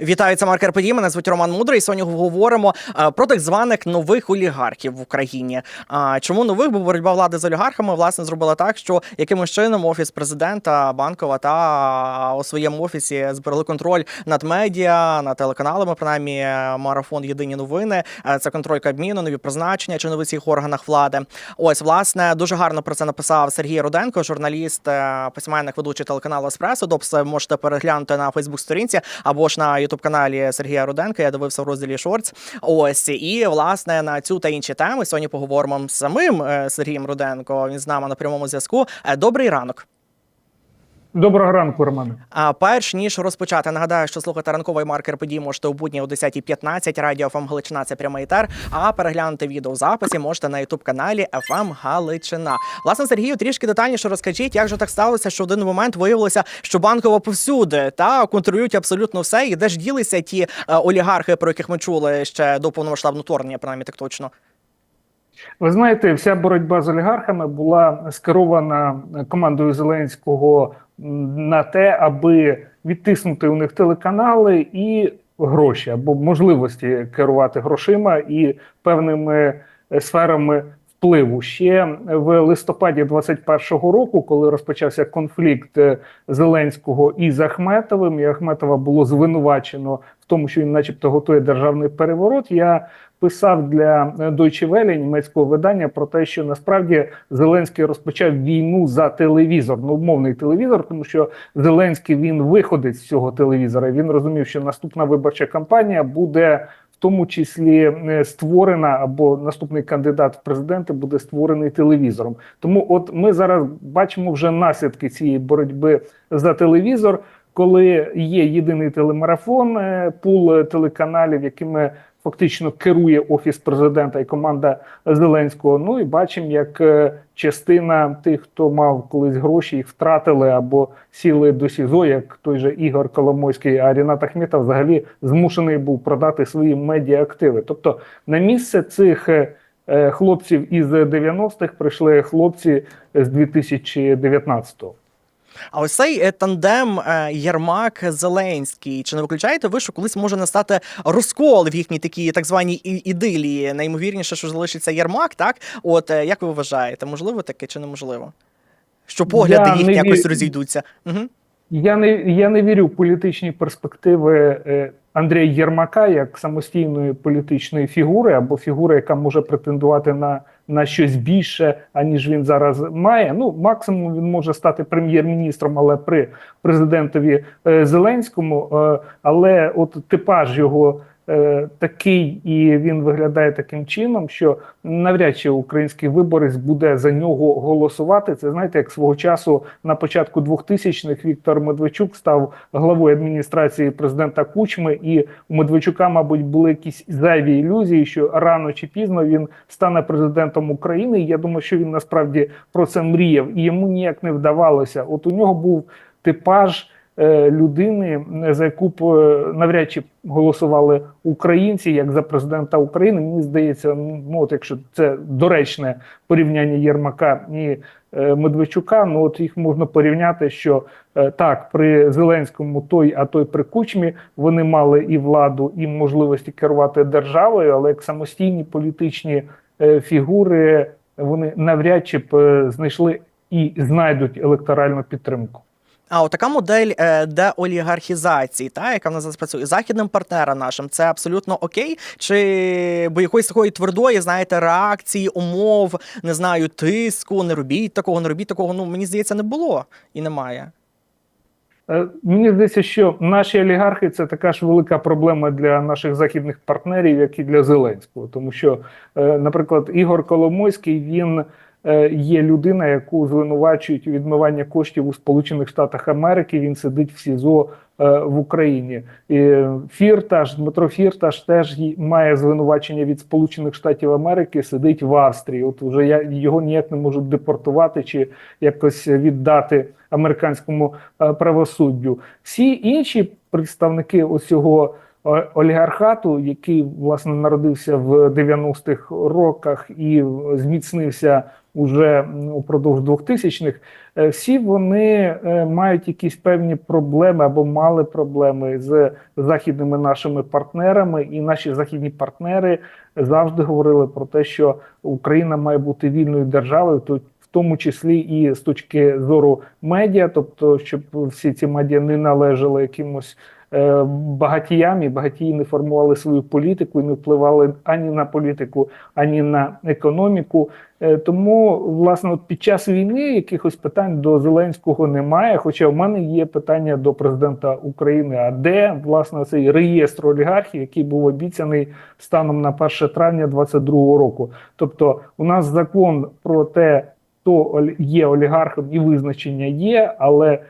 Вітаю, це Маркер Подій. Мене звуть Роман Мудрий. Сьогодні говоримо е, про так званих нових олігархів в Україні. А чому нових? Бо боротьба влади з олігархами власне зробила так, що якимось чином офіс президента банкова та у своєму офісі зберегли контроль над медіа, над телеканалами. Принаймні, е, марафон Єдині новини. Е, Це контроль Кабміну, нові призначення чи нові всіх органах влади. Ось власне дуже гарно про це написав Сергій Руденко, журналіст, е, письменник, ведучий телеканалу Еспресо. Допс можете переглянути на Фейсбук-сторінці або ж на Ютуб каналі Сергія Руденка. Я дивився в розділі Шорц. Ось і власне на цю та інші теми сьогодні поговоримо з самим е, Сергієм Руденко. Він з нами на прямому зв'язку. Е, Добрий ранок. Доброго ранку, Романе. А перш ніж розпочати, нагадаю, що слухати ранковий маркер подій можете у будні о 10.15. Радіо ФМ Галичина це прямий етер. А переглянути відео в записі можете на ютуб каналі ФМ Галичина. Власне, Сергію, трішки детальніше розкажіть, як же так сталося, що в один момент виявилося, що банково повсюди та контролюють абсолютно все. І де ж ділися ті е, олігархи, про яких ми чули ще до повномасштабного вторгнення, принаймні так точно. Ви знаєте, вся боротьба з олігархами була скерована командою Зеленського на те, аби відтиснути у них телеканали і гроші або можливості керувати грошима і певними е, сферами впливу. Ще в листопаді 21-го року, коли розпочався конфлікт е, Зеленського із Ахметовим, і Ахметова було звинувачено в тому, що він, начебто, готує державний переворот. Я писав для Deutsche Welle, німецького видання, про те, що насправді Зеленський розпочав війну за телевізор, ну умовний телевізор, тому що Зеленський він виходить з цього телевізора. Він розумів, що наступна виборча кампанія буде. Тому числі е, створена або наступний кандидат в президенти буде створений телевізором. Тому, от ми зараз бачимо вже наслідки цієї боротьби за телевізор, коли є єдиний телемарафон, е, пул телеканалів, якими фактично керує офіс президента і команда Зеленського. Ну і бачимо, як е, частина тих, хто мав колись гроші, їх втратили або сіли до СІЗО, як той же Ігор Коломойський, а Рінат Ахметов взагалі змушений був продати свої медіаактиви. Тобто на місце цих е, е, хлопців із 90-х прийшли хлопці з 2019-го. А ось цей е, тандем е, Єрмак Зеленський. Чи не виключаєте ви, що колись може настати розкол в їхній такій так званій ідилії? Наймовірніше, що залишиться Єрмак, так? От е, як ви вважаєте, можливо таке чи неможливо? Що погляди Я їхні якось ві- розійдуться? Угу. Я не я не вірю в політичні перспективи Андрія Єрмака як самостійної політичної фігури або фігури, яка може претендувати на, на щось більше, аніж він зараз має. Ну, максимум він може стати прем'єр-міністром, але при президентові е, Зеленському. Е, але от типаж його. Е, Такий і він виглядає таким чином, що навряд чи український виборець буде за нього голосувати. Це знаєте, як свого часу на початку 2000-х Віктор Медведчук став главою адміністрації президента Кучми, і у Медведчука, мабуть, були якісь зайві ілюзії, що рано чи пізно він стане президентом України. Я думаю, що він насправді про це мріяв, і йому ніяк не вдавалося. От у нього був типаж людини, за яку б е, навряд чи голосували українці як за президента України. Мені здається, ну от якщо це доречне порівняння Єрмака і е, Медведчука, ну от їх можна порівняти, що е, так при Зеленському той, а той при Кучмі вони мали і владу, і можливості керувати державою, але як самостійні політичні е, фігури вони навряд чи б е, знайшли і знайдуть електоральну підтримку. А от така модель е, деолігархізації, та яка в нас зараз працює західним партнерам нашим, це абсолютно окей? Чи бо якоїсь такої твердої, знаєте, реакції, умов, не знаю, тиску, не робіть такого, не робіть такого. Ну мені здається, не було і немає. Е, Мені здається, що наші олігархи це така ж велика проблема для наших західних партнерів, як і для Зеленського. Тому що, е, наприклад, Ігор Коломойський він є людина, яку звинувачують у відмивання коштів у Сполучених Штатах Америки. Він сидить в СІЗО е, в Україні. Фірташ, Дмитро Фірташ теж має звинувачення від Сполучених Штатів Америки, сидить в Австрії. От уже я його ніяк не можуть депортувати чи якось віддати американському е, правосуддю. Всі інші представники ось цього олігархату, який власне народився в 90-х роках і зміцнився уже упродовж 2000-х, е, всі вони е, мають якісь певні проблеми або мали проблеми з західними нашими партнерами, і наші західні партнери завжди говорили про те, що Україна має бути вільною державою, то в тому числі і з точки зору медіа, тобто, щоб всі ці медіа не належали якимось багатіям, і багатії не формували свою політику і не впливали ані на політику, ані на економіку. Е, Тому, власне, от під час війни якихось питань до Зеленського немає. Хоча в мене є питання до президента України: а де власне цей реєстр олігархів, який був обіцяний станом на 1 травня 2022 року? Тобто, у нас закон про те, хто є олігархом, і визначення є, але е,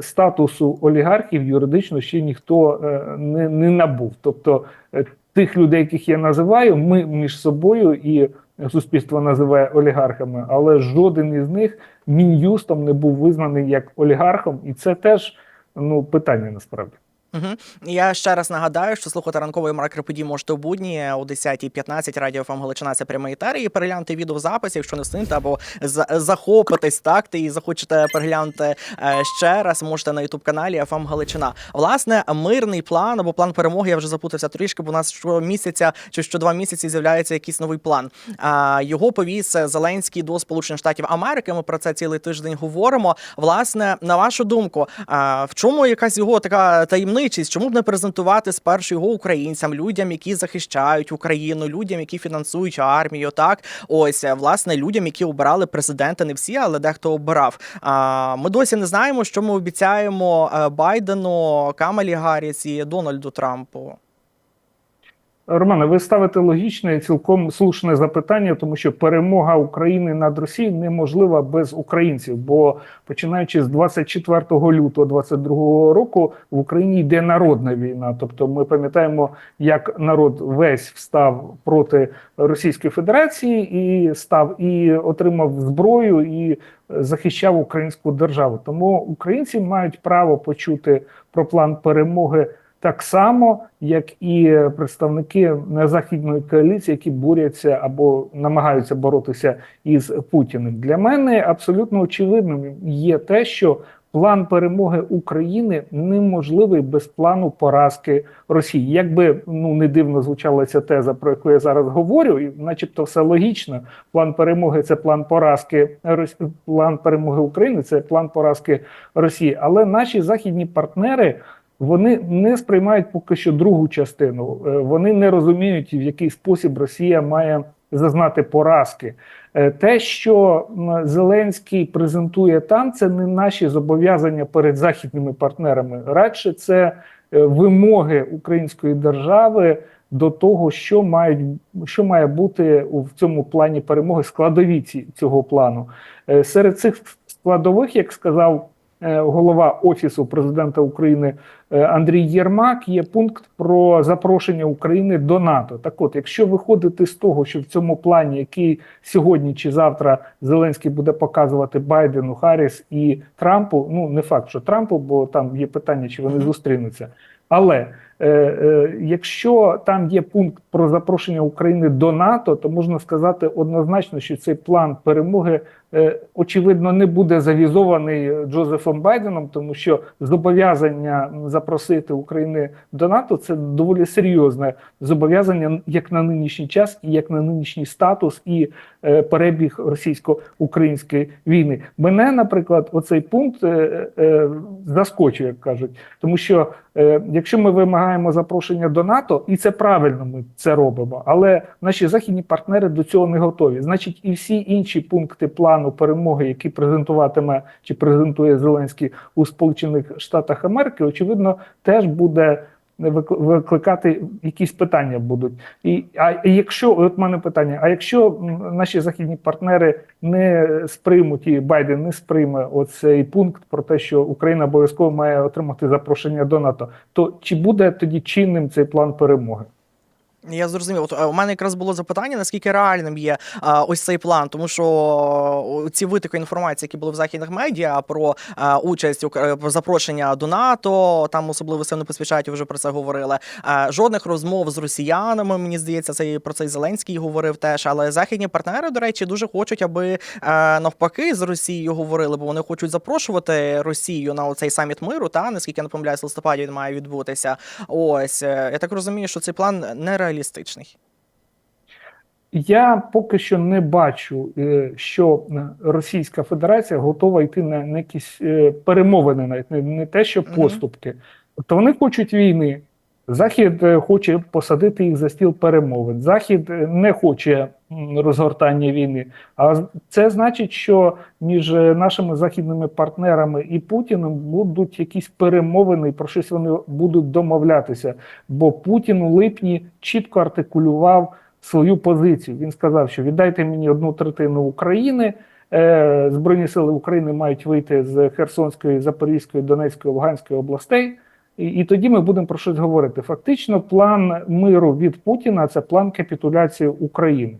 статусу олігархів юридично ще ніхто е, не, не набув. Тобто е, тих людей, яких я називаю, ми між собою і суспільство називає олігархами, але жоден із них мін'юстом не був визнаний як олігархом, і це теж ну питання насправді. Угу. Я ще раз нагадаю, що слухати ранкової маркер можете у будні о 10.15 радіо ФМ Галичина це прямий етер і переглянути відеозапис, якщо не встигнете, або за- захопитесь так, і захочете переглянути е, ще раз, можете на ютуб каналі ФМ Галичина. Власне, мирний план або план перемоги. Я вже запутався трішки, бо у нас щомісяця чи що два місяці з'являється якийсь новий план. А його повіз Зеленський до Сполучених Штатів Америки. Ми про це цілий тиждень говоримо. Власне, на вашу думку, а, в чому якась його така таємничість? Чому б не презентувати спершу його українцям, людям, які захищають Україну, людям, які фінансують армію? Так, ось е, власне людям, які обирали президента, не всі, але дехто обирав. А ми досі не знаємо, що ми обіцяємо е, Байдену, Камалі Гарріс і Дональду Трампу. Романе, ви ставите логічне і цілком слушне запитання, тому що перемога України над Росією неможлива без українців. Бо починаючи з 24 лютого 22 року в Україні йде народна війна. Тобто, ми пам'ятаємо, як народ весь встав проти Російської Федерації і став і отримав зброю і захищав українську державу. Тому українці мають право почути про план перемоги так само, як і представники західної коаліції, які борються або намагаються боротися із Путіним. Для мене абсолютно очевидним є те, що план перемоги України неможливий без плану поразки Росії. Якби ну не дивно звучала ця теза, про яку я зараз говорю, і начебто все логічно. План перемоги це план поразки план перемоги України, це план поразки Росії. Але наші західні партнери. Вони не сприймають поки що другу частину. Е, Вони не розуміють, в який спосіб Росія має зазнати поразки. Е, Те, що Зеленський презентує там, це не наші зобов'язання перед західними партнерами. Радше це е, вимоги української держави до того, що мають що має бути в цьому плані перемоги складові ці, цього плану. Серед цих складових, як сказав голова офісу президента України е, Андрій Єрмак, є пункт про запрошення України до НАТО. Так, от, якщо виходити з того, що в цьому плані, який сьогодні чи завтра Зеленський буде показувати Байдену, Харріс і Трампу, ну не факт, що Трампу, бо там є питання, чи вони зустрінуться. Але е, е, якщо там є пункт про запрошення України до НАТО, то можна сказати однозначно, що цей план перемоги е, очевидно не буде завізований Джозефом Байденом, тому що зобов'язання запросити України до НАТО це доволі серйозне зобов'язання як на нинішній час, і як на нинішній статус і е, перебіг російсько-української війни. Мене, наприклад, оцей пункт е, е, заскочує, як кажуть, тому що е, якщо ми вимагаємо запрошення до НАТО, і це правильно, ми це робимо, але наші західні партнери до цього не готові. Значить, і всі інші пункти плану перемоги, які презентуватиме чи презентує Зеленський у Сполучених Штатах Америки, очевидно, теж буде. Вик- Викликати якісь питання будуть, і а якщо от мене питання: а якщо наші західні партнери не сприймуть і Байден не сприйме оцей пункт про те, що Україна обов'язково має отримати запрошення до НАТО, то чи буде тоді чинним цей план перемоги? Я зрозумів. От е, у мене якраз було запитання, наскільки реальним є а, ось цей план, тому що ці витоки інформації, які були в західних медіа про а, участь Ук- про запрошення до НАТО, там особливо сильно поспішають, вже про це говорили. А, жодних розмов з росіянами, мені здається, це про це і Зеленський говорив теж. Але західні партнери, до речі, дуже хочуть, аби е, навпаки з Росією говорили, бо вони хочуть запрошувати Росію на цей саміт миру. Та наскільки я не помиляюсь, листопаді він має відбутися. Ось е, я так розумію, що цей план нереалістичний. Я поки що не бачу, е, що е, Російська Федерація готова йти на, на якісь е, перемовини, навіть не, те, що поступки. Тобто вони хочуть війни. Захід е, хоче посадити їх за стіл перемовин. Захід е, не хоче розгортання війни. А це значить, що між е, нашими західними партнерами і Путіним будуть якісь перемовини, про щось вони будуть домовлятися. Бо Путін у липні чітко артикулював свою позицію. Він сказав, що віддайте мені одну третину України. Збройні сили України мають вийти з Херсонської, Запорізької, Донецької, Луганської областей. І, і тоді ми будемо про щось говорити. Фактично, план миру від Путіна це план капітуляції України.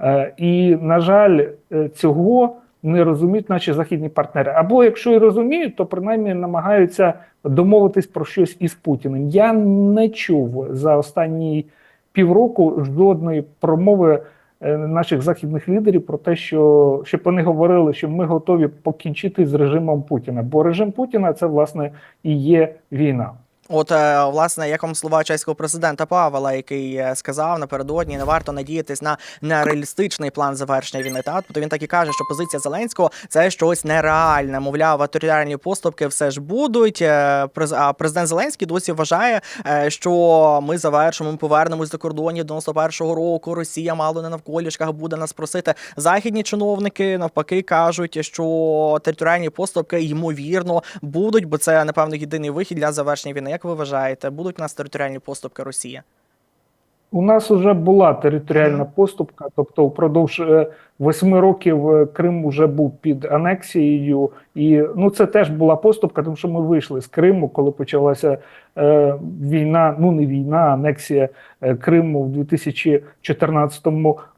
Е, І, на жаль, е, цього не розуміють наші західні партнери. Або якщо і розуміють, то принаймні намагаються домовитись про щось із Путіним. Я не чув за останній півроку жодної промови наших західних лідерів про те, що щоб вони говорили, що ми готові покінчити з режимом Путіна. Бо режим Путіна це власне і є війна. От, е, власне, як вам слова чеського президента Павела, який е, сказав напередодні, не варто надіятись на нереалістичний план завершення війни. Та тобто він так і каже, що позиція Зеленського це щось нереальне. Мовляв, територіальні поступки все ж будуть. Е, А президент Зеленський досі вважає, що ми завершимо, ми повернемось до кордонів 91-го року. Росія мало не навколішках буде нас просити. Західні чиновники навпаки кажуть, що територіальні поступки ймовірно будуть, бо це напевно єдиний вихід для завершення війни. Як ви вважаєте, будуть у нас територіальні поступки Росії? У нас вже була територіальна поступка, тобто впродовж е, восьми років е, Крим вже був під анексією, і ну це теж була поступка, тому що ми вийшли з Криму, коли почалася е, війна. Ну не війна, а анексія е, Криму в 2014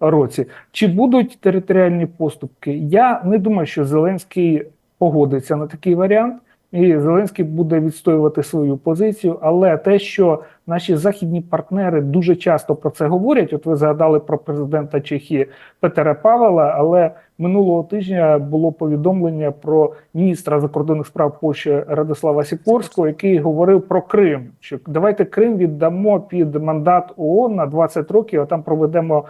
році. Чи будуть територіальні поступки? Я не думаю, що Зеленський погодиться на такий варіант. І Зеленський буде відстоювати свою позицію, але те, що наші західні партнери дуже часто про це говорять. От ви згадали про президента Чехії Петера Павела, але минулого тижня було повідомлення про міністра закордонних справ Польщі Радослава Сікорського, який говорив про Крим. Що давайте Крим віддамо під мандат ООН на 20 років, а там проведемо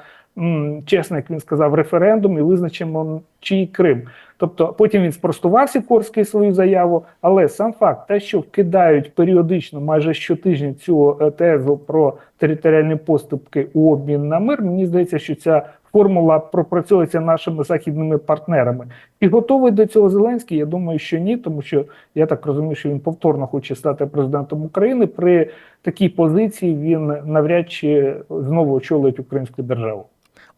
чесно, як він сказав, референдум і визначимо чий Крим. Тобто потім він спростував Сікорський свою заяву, але сам факт, те, що вкидають періодично майже щотижня цю е, тезу про територіальні поступки у обмін на мир, мені здається, що ця формула пропрацьовується нашими західними партнерами. І готовий до цього Зеленський? Я думаю, що ні, тому що я так розумію, що він повторно хоче стати президентом України. При такій позиції він навряд чи знову очолить українську державу.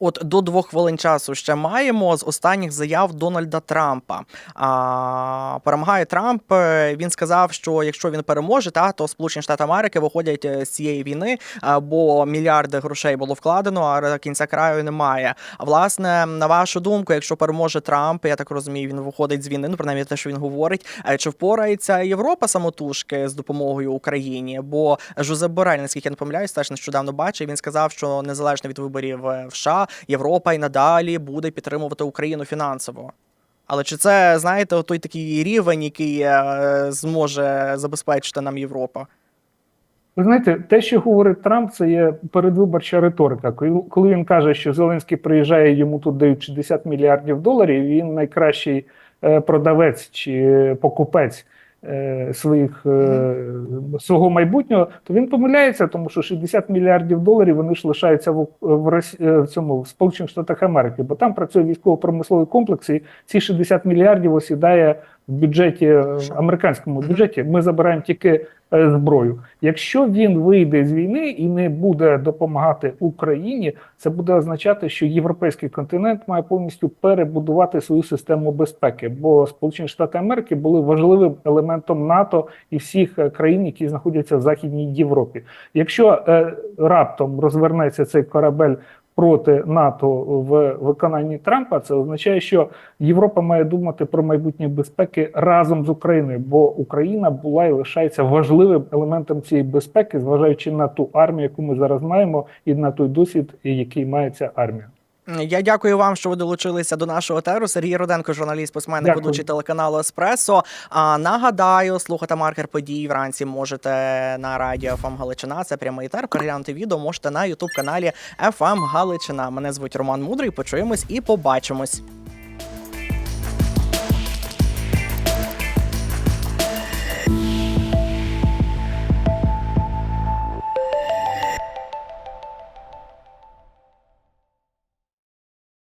От до двох хвилин часу ще маємо з останніх заяв Дональда Трампа. А, перемагає Трамп. е, Він сказав, що якщо він переможе, та то Сполучені Штати Америки виходять е, з цієї війни, бо мільярди грошей було вкладено, а кінця краю немає. А власне, на вашу думку, якщо переможе Трамп, я так розумію, він виходить з війни. Ну принаймні те, що він говорить. е, Чи впорається Європа самотужки з допомогою Україні? Бо Жозеп Борель, наскільки я не помиляюсь, теж нещодавно бачив. Він сказав, що незалежно від виборів е, в США, Європа і надалі буде підтримувати Україну фінансово. Але чи це знаєте той такий рівень, який е, зможе забезпечити нам Європа? Ви знаєте, те, що говорить Трамп, це є передвиборча риторика. Коли- він каже, що Зеленський приїжджає, йому тут дають 60 мільярдів доларів, він найкращий е, продавець чи покупець своїх е, свого майбутнього, то він помиляється, тому що 60 мільярдів доларів вони ж лишаються в, в, е, в цьому в Сполучених Штатах Америки, бо там працює військово-промисловий комплекс, і ці 60 мільярдів осідає в бюджеті е, американському бюджеті. Ми забираємо тільки е, зброю. Якщо він вийде з війни і не буде допомагати Україні, це буде означати, що європейський континент має повністю перебудувати свою систему безпеки, бо Сполучені Штати Америки були важливим елементом НАТО і всіх е, країн, які знаходяться в Західній Європі. Якщо раптом розвернеться цей корабель проти НАТО в виконанні Трампа, це означає, що Європа має думати про майбутнє безпеки разом з Україною, бо Україна була і лишається важливим елементом цієї безпеки, зважаючи на ту армію, яку ми зараз маємо, і на той досвід, який має ця армія. Я дякую вам, що ви долучилися до нашого теру. Сергій Руденко, журналіст, письменник, ведучий телеканалу Еспресо. А нагадаю, слухати маркер подій вранці можете на радіо ФМ Галичина. Це прямий тер. Переглянути відео можете на Ютуб каналі ФМ Галичина. Мене звуть Роман Мудрий. Почуємось і побачимось.